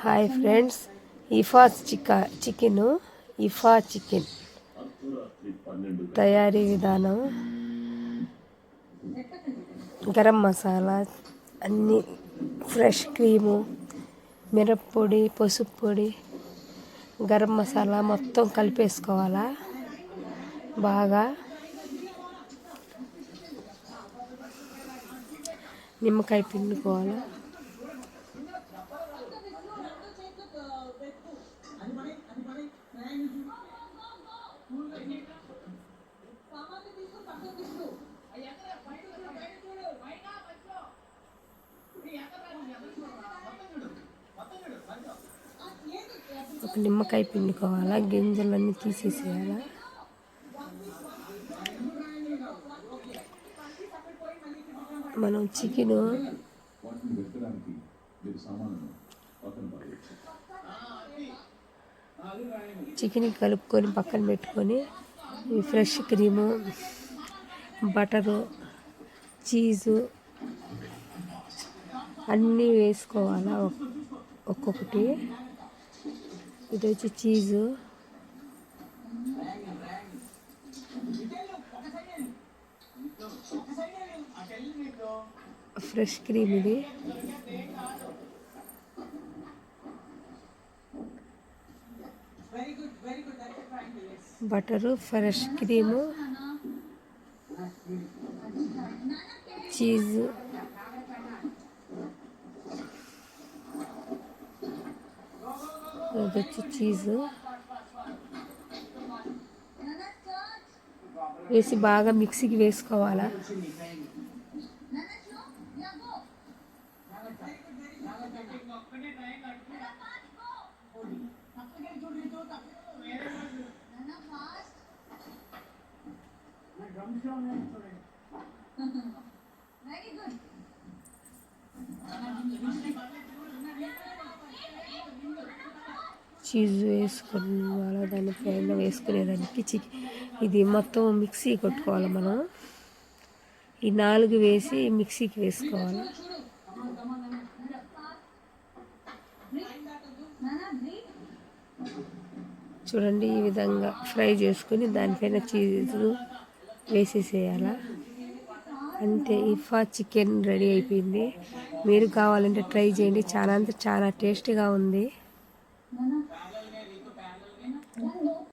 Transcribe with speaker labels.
Speaker 1: Hi friends ఇఫా చిక chicken ఇఫా చికెన్ తయారీ విధానం గరం మసాలా అన్ని ఫ్రెష్ క్రీము మిరప్పొడి పసుపు పొడి గరం మసాలా మొత్తం కలిపేసుకోవాలా? బాగా నిమ్మకాయ పిండుకోవాలా? ఒక నిమ్మకాయ పిండుకోవాలా గింజలన్నీ తీసేసేయాలా? మనం చికెన్
Speaker 2: వాటిని
Speaker 1: చికెన్ కలుపుకొని పక్కన పెట్టుకొని ఈ ఫ్రెష్ క్రీము బటరు చీజు అన్నీ వేసుకోవాలా ఒక్కొక్కటి. ఇది వచ్చి చీజు. ఫ్రెష్ క్రీమ్ ఇది. Butter fresh cream cheese. ఇది వచ్చి చీజు. వేసి బాగా మిక్సీకి వేసుకోవాలా? చీజ్ వేసుకొని వాళ్ళ దాని వేసుకునేదానికి చి ఇది మొత్తం మిక్సీ కొట్టుకోవాలి మనం. ఈ నాలుగు వేసి మిక్సీకి వేసుకోవాలి. చూడండి ఈ విధంగా ఫ్రై చేసుకొని దానిపైన చీజ్ వేసేసేయాలా? అంతే ఇఫా చికెన్ రెడీ అయిపోయింది. మీరు కావాలంటే ట్రై చేయండి. చాలా అంటే చాలా టేస్టీగా ఉంది.